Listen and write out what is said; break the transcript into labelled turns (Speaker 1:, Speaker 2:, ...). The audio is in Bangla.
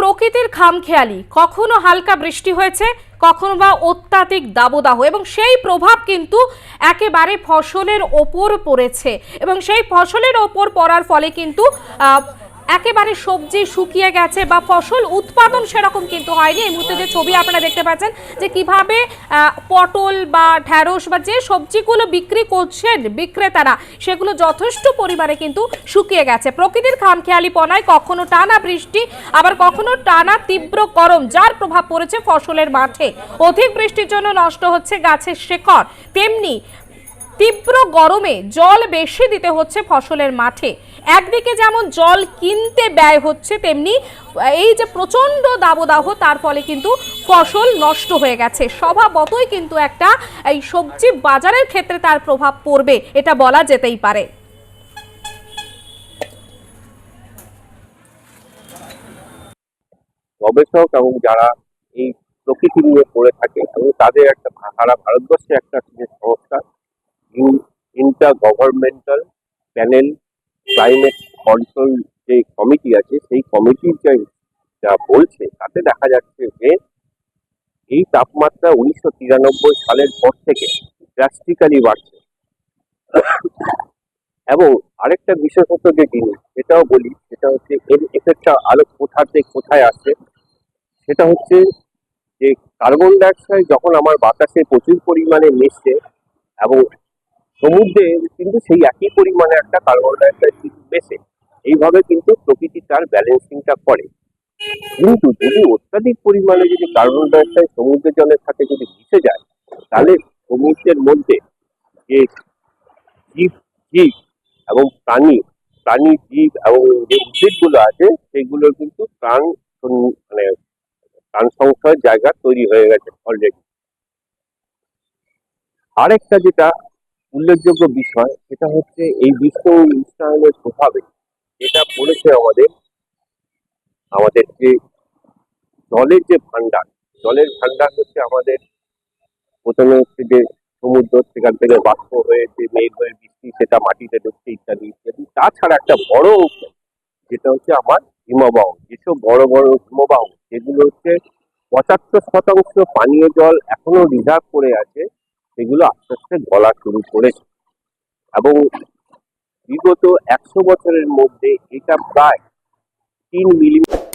Speaker 1: প্রকৃতির খামখেয়ালি। কখনো হালকা বৃষ্টি হয়েছে, কখনো বা অত্যাধিক দাবদাহ এবং সেই প্রভাব কিন্তু একেবারে ফসলের ওপর পড়েছে এবং সেই ফসলের ওপর পড়ার ফলে কিন্তু একেবারে সবজি শুকিয়ে গেছে বা ফসল উৎপাদন সেরকম কিন্তু হয়নি। এই মুহূর্তে যে ছবি আপনারা দেখতে পাচ্ছেন যে কীভাবে পটল বা ঢ্যাঁড়স বা যে সবজিগুলো বিক্রি করছেন বিক্রেতারা, সেগুলো যথেষ্ট পরিমাণে কিন্তু শুকিয়ে গেছে। প্রকৃতির খামখেয়ালিপনায় কখনো টানা বৃষ্টি, আবার কখনো টানা তীব্র গরম, যার প্রভাব পড়েছে ফসলের মাঠে। অধিক বৃষ্টির জন্য নষ্ট হচ্ছে গাছের শেকড়। তেমনি তীব্র গরমে জল বেশি দিতে হচ্ছে ফসলের মাঠে। একদিকে যেমন জল কিনতে ব্যয় হচ্ছে, তেমনি এই যে প্রচণ্ড দাবদাহ, তার ফলে কিন্তু ফসল নষ্ট হয়ে গেছে। স্বভাবতই কিন্তু একটা, এই সবজি বাজারের ক্ষেত্রে তার প্রভাব পড়বে, এটা বলা যেতেই পারে।
Speaker 2: গবেষক এবং যারা এই প্রকৃতি নিয়ে পড়ে থাকে, এবং তাদের একটা সারা ভারতবর্ষে একটা সংস্থা inter governmental panel climate control যে কমিটি আছে, সেই কমিটির যে যা বলছে, তাতে দেখা যাচ্ছে যে এই তাপমাত্রা উনিশশো তিরানব্বই সালের পর থেকে ড্রাস্টিক্যালি বাড়ছে। এবং আরেকটা বিশেষত যে জিনিস, সেটাও বলি, সেটা হচ্ছে এর এফেক্টটা আরও কোথাতে কোথায় আসছে, সেটা হচ্ছে যে কার্বন ডাইঅক্সাইড যখন আমার বাতাসে প্রচুর পরিমাণে মিশছে এবং সমুদ্রে কিন্তু সেই একই পরিমাণে একটা কার্বন ডাইঅক্সাইড কিন্তু মেশে এইভাবে কিন্তু প্রকৃতি তার ব্যালেন্সিংটা করে। কিন্তু যদি অত্যাধিক পরিমাণে যদি কার্বন ডাইঅক্সাইড সমুদ্রের জলের সাথে যদি মিশে যায়, তাহলে সমুদ্রের মধ্যে যে জীব জীব এবং প্রাণী প্রাণী, জীব এবং যে উদ্ভিদগুলো আছে, সেগুলোর কিন্তু প্রাণ মানে প্রাণ সংশয়ের জায়গা তৈরি হয়ে গেছে অলরেডি আরেকটা যেটা উল্লেখযোগ্য বিষয়, সেটা হচ্ছে এই বিশ্ব উষ্ণায়নের প্রভাবে যেটা পড়েছে আমাদের আমাদের যে জলের যে ভান্ডার জলের ভান্ডার হচ্ছে আমাদের প্রথমে হচ্ছে যে সমুদ্র, সেখান থেকে বাষ্প হয়েছে, মেঘ হয়ে বৃষ্টি, সেটা মাটিতে ঢুকছে ইত্যাদি ইত্যাদি। তাছাড়া একটা বড় যেটা হচ্ছে আমার হিমবাহ, যেসব বড় বড় হিমবাহ, যেগুলো হচ্ছে পঁচাত্তর শতাংশ পানীয় জল এখনও রিজার্ভ করে আছে সেগুলো আস্তে আস্তে গলা শুরু করেছে। এবং বিগত একশো বছরের মধ্যে এটা প্রায় তিন মিলিমিটার